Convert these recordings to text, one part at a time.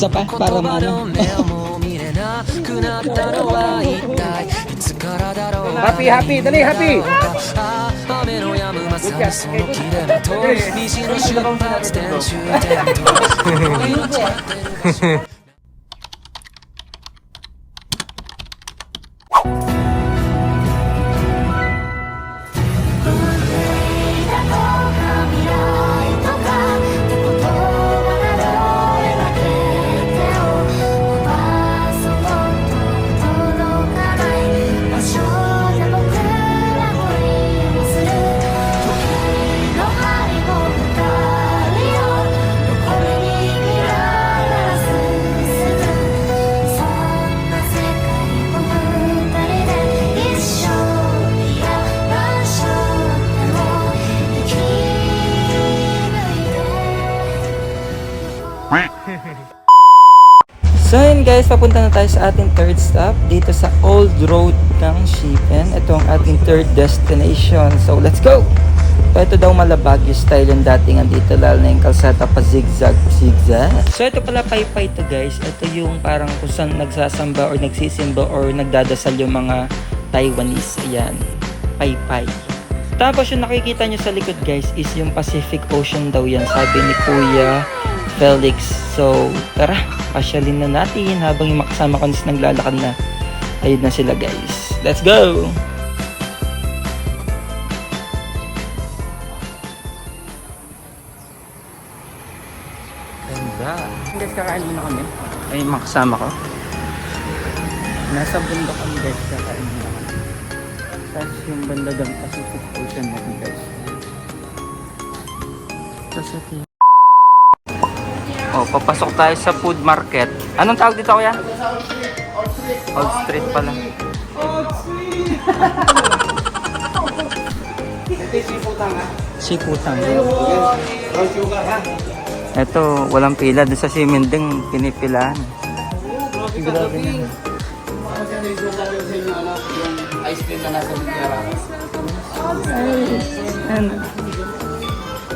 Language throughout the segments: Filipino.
Isa pa, para ano. Happy, happy, dali, happy! papunta na tayo sa ating third stop dito sa Old Road ng Shipen. Ito ang ating third destination. So let's go! So ito daw malabagyo style yung dating andito lalo na yung kalsata pa zigzag zigzag. So ito pala paypay to guys. Ito yung parang kung saan nagsasamba or nagsisimba or nagdadasal yung mga Taiwanese. Ayan, paypay. Tapos yung nakikita nyo sa likod guys is yung Pacific Ocean daw yan sabi ni Kuya Felix. So tara, pasyalin na natin habang yung makasama ko naglalakad na. Ayun na sila guys. Let's go! Ganda. Guys, kakain muna kami. Ay, makasama ko. Nasa bundok kami guys, kakain muna kami. Tapos yung banda ng Pacific Ocean natin guys. Tapos yung... Oh, papasok tayo sa food market. Anong tawag dito kuya? Old Street pala. Sikutang. Ito, walang pila. Doon sa Siminding, pinipilaan. Grabe na. Ice cream na nasa bigara. Ano?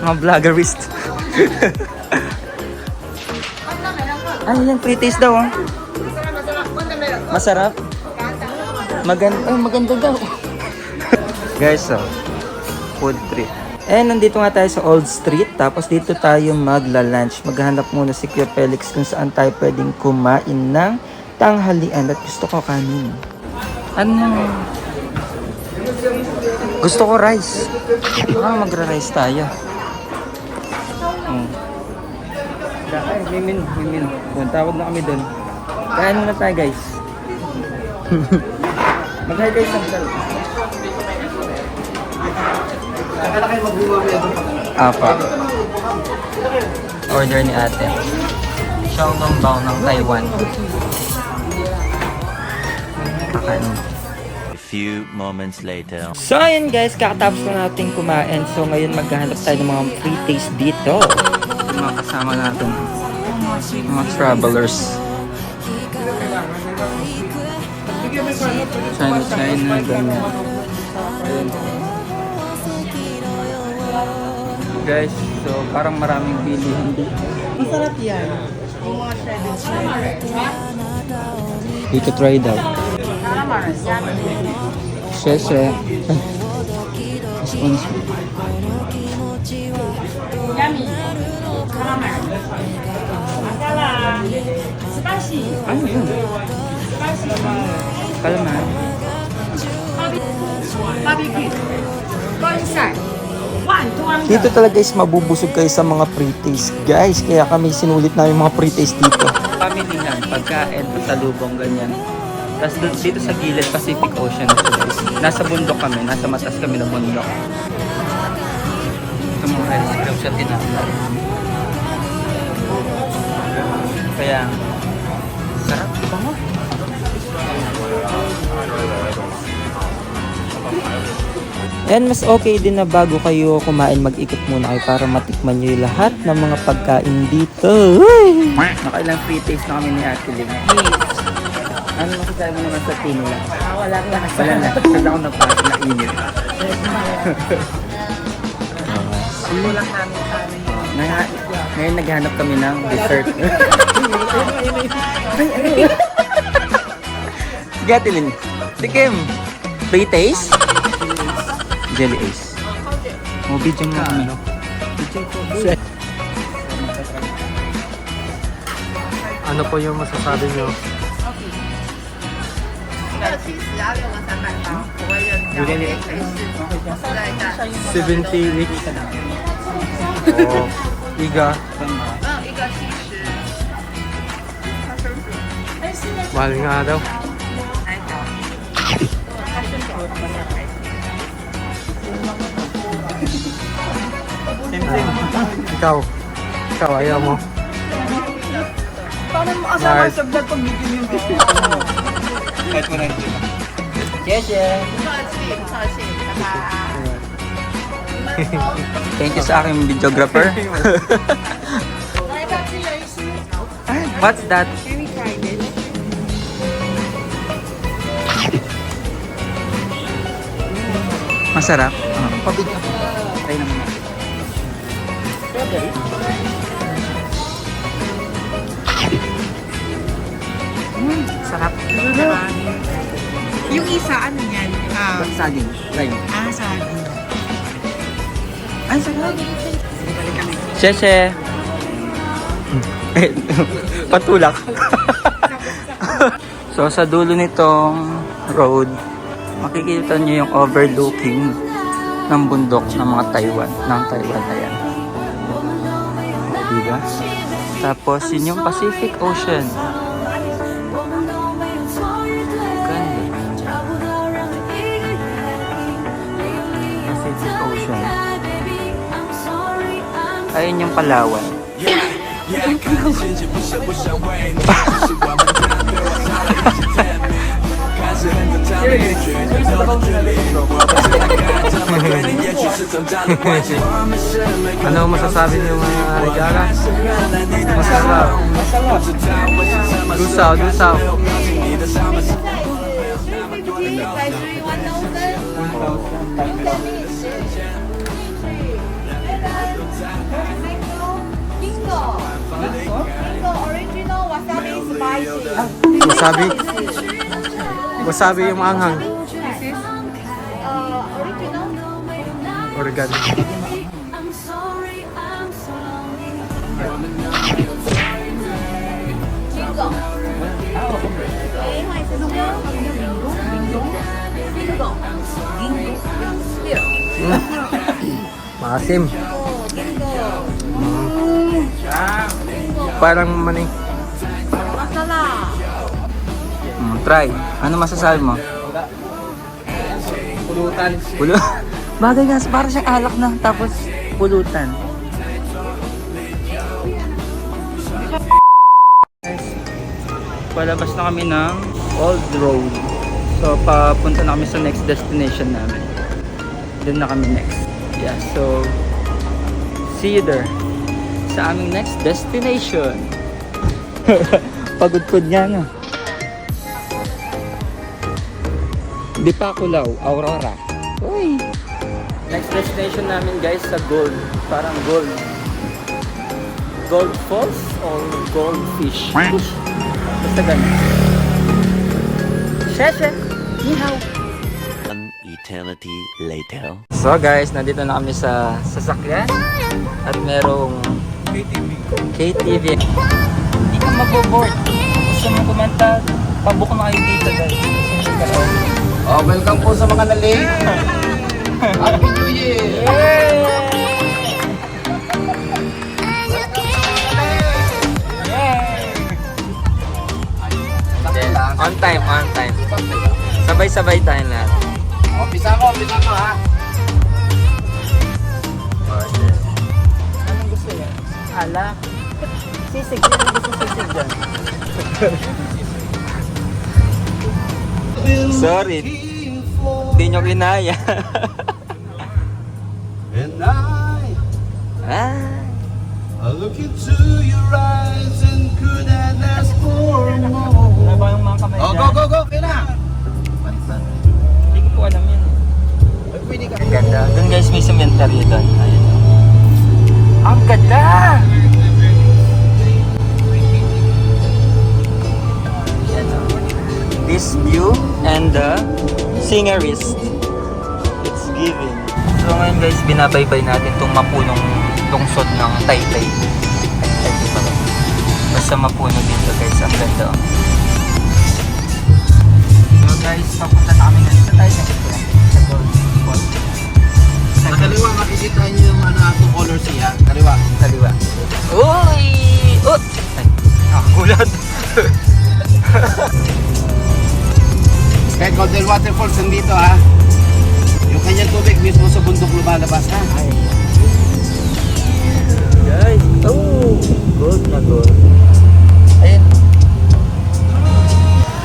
Mga vloggerist. ano yan? Pre-taste daw ah. Masarap? Maganda, ay, maganda daw. Guys, so, food trip. Eh, nandito nga tayo sa Old Street. Tapos dito tayo magla-lunch. Maghanap muna si Kuya Felix kung saan tayo pwedeng kumain ng tanghalian. At gusto ko kanin. Ano? Gusto ko rice. Ah, magra-rice tayo. Hmm. Mimin, mimin. Doon, tawag na kami doon. Kain muna tayo, guys. Mag-hi guys, Samsal. Akala kayo pa. Apa. Order ni ate. Xiaolong bao ng Taiwan. Kakain. A few moments later. So ayun guys, kakatapos na natin kumain. So ngayon maghahanap tayo ng mga free taste dito. Yung mga kasama natin. Mga travelers. China, China, ganyan. Ayun. Guys, so parang maraming bilihan dito. Masarap yan. Yung mga shredded Dito try daw. Sheshe. Response. Ano yun? Calamari. barbecue. Go inside. One, two, one. Dito talaga guys, mabubusog kayo sa mga pre-taste guys. Kaya kami sinulit namin mga pre-taste dito. Pamilihan, pagkain, pasalubong, ganyan. Tapos dito sa gilid, Pacific Ocean ito guys. Nasa bundok kami, nasa matas kami ng bundok. Ito mga ice cream sa tinapay. Kaya, sarap. Bango. And mas okay din na bago kayo kumain, mag-ikot muna kayo para matikman nyo yung lahat ng mga pagkain dito. Nakailang free taste na kami ni Ate Ling. Ano masasabi mo naman sa tea nila? Wala na. Wala na. Kasi ako napasok na init. Kulang namin sa amin. Ngayon, ngayon naghanap kami ng dessert. Gatilin. Tikim. Pre-taste? Jelly Ace. Oh, video mo kami. Ano po yung masasabi nyo? Seventy weeks. Oh, iga. Mahal nga daw. Ikaw. Ikaw, ayaw mo. Paano mo kasama sa vlog pag video yung video? Kahit mo na Yes, yeah. Thank you sa aking videographer. What's that? Can we try this? Masarap. Ah, pabigyan. Try naman natin. Sarap. Yung isa, ano yan? Ah, Saging. Lime. ah saging. Ay, sarap. Sheshe. Patulak. so, sa dulo nitong road, makikita nyo yung overlooking ng bundok ng mga Taiwan, ng Taiwan na yan. Diba? Tapos, yun yung Pacific Ocean. Ayun yung Palawan. Ano masasabi nyo mga regala? Masarap. Lusaw, lusaw. Bingo! Original wasabi spicy. Wasabi. Wasabi yung maanghang. Uh, original? Oregano. Here. Maasim. Bingo. Parang maning. Masala. Mm, try. Ano masasabi mo? Pulutan. Pulo. Bagay nga, para siyang alak na. Tapos, pulutan. Palabas na kami ng Old Road. So, papunta na kami sa next destination namin. Doon na kami next. Yeah, so, see you there. Sa aming next destination. Pagod-pagod niya, no? Dipakulaw, Aurora. Uy! Next destination namin guys sa gold. Parang gold. Gold Falls or Goldfish? Basta ganun. Sheshe! Ni hao! Eternity later. So guys, nandito na kami sa sasakyan. At merong KTV. Hindi ka mag-board. Gusto mo kumanta, pabook na kayo dito guys. Oh, welcome po sa mga na-late. Happy New Year! On time, on time. Sabay-sabay tayo lahat. Oh, pisa ko, pisa ko ha. Ala. Sisig. Sino gusto sisig dyan? Sorry. Hindi nyo kinaya. And I, ah. I look into your eyes and could I ask for more? Ano ba yung mga kamay Oh, go, go, go. Kaya na. Hindi ko po alam yun. Pwede ka. Ang ganda. Doon guys may cemetery doon. Ayun. Ang ganda! This view and the sceneries it's giving. So ngayon guys, binabaybay natin tong mapunong lungsod ng Taytay. Taytay pala. Basta mapuno dito guys, ang ganda. Oh. So guys, papunta na kami ngayon sa Taytay. Sa Gold. Sa kaliwa makikita niyo yung ano atong color siya. Kaliwa. Kaliwa. Uy! Ut! Ay, nakakulat. Kaya Golden Waterfalls nandito ha. Yung kanyang tubig mismo sa bundok lumalabas ha. Guys, oh! Gold na gold. Ayun.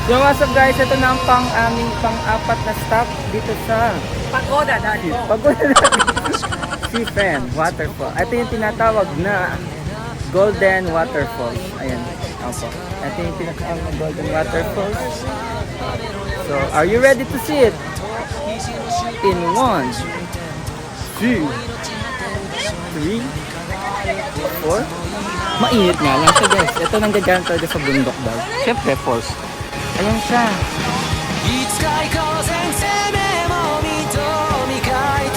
So what's up guys, ito na ang pang aming pang-apat na stop dito sa Pagoda dati. Pagoda Seafen Waterfall. Ito yung tinatawag na Golden Waterfall. Ayan. Opo. Ito yung tinatawag na Golden Waterfall. So, are you ready to see it? In one, two, three, four. Mainit nga lang siya guys. Ito nang gagawin talaga sa bundok daw. Siyempre, falls. Ayan siya.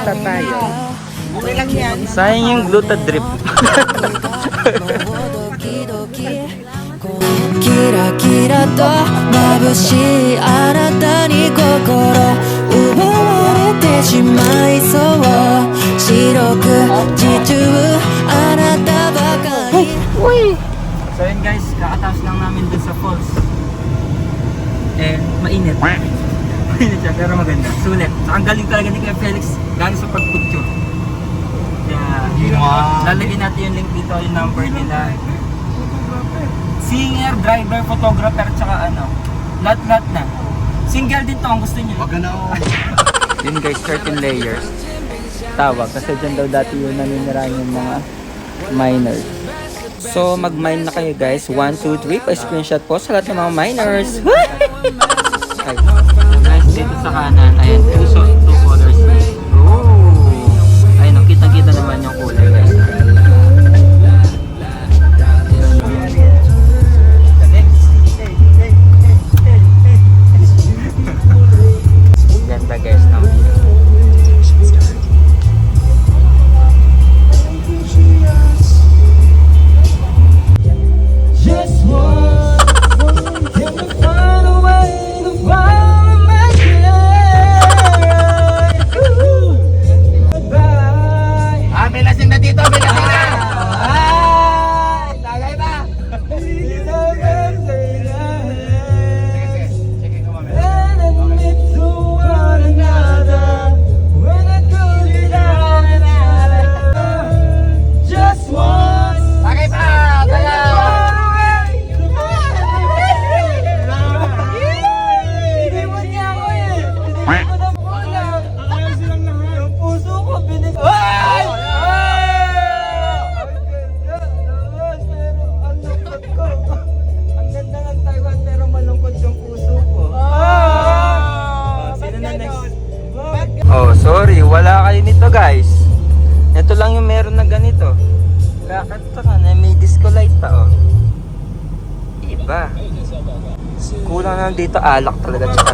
Magta tayo. Okay lang yan. Sayang yung glutadrip. Kira-kira to mabushi anata ni kokoro Ubawarete shimai so Shiroku jichuu anata bakari Uy! So yun guys, kakatapos lang namin dun sa falls Eh, mainit mainit siya, pero maganda. Sulit. So, ang galing talaga ni Kuya Felix, lalo sa pag-picture. Kaya, lalagyan natin yung link dito, yung number nila. Singer, driver, photographer, tsaka ano, lahat-lahat na. Single din to, ang gusto niyo. Wag na oh. Yun guys, 13 layers. Tawag, kasi dyan daw dati yung naninirahan yung mga miners. So, mag-mine na kayo guys. 1, 2, 3. Pa-screenshot po sa lahat ng mga miners. sa kanan, ayan, meron na ganito. Kakanta ka na may disco light pa oh. Iba. Kulang na dito alak talaga tsaka.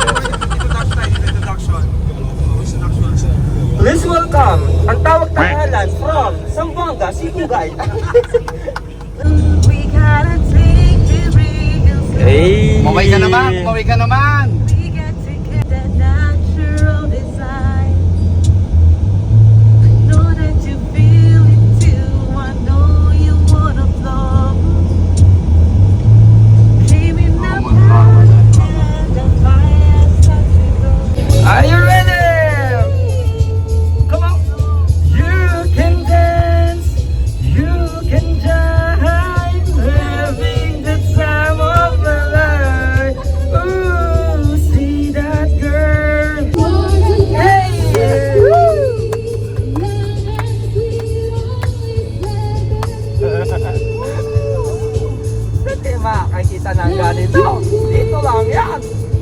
Please welcome ang tawag tanghalan from Zamboanga, Sibugay. Hey! Maway ka naman, maway ka naman.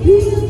Yan. Yay!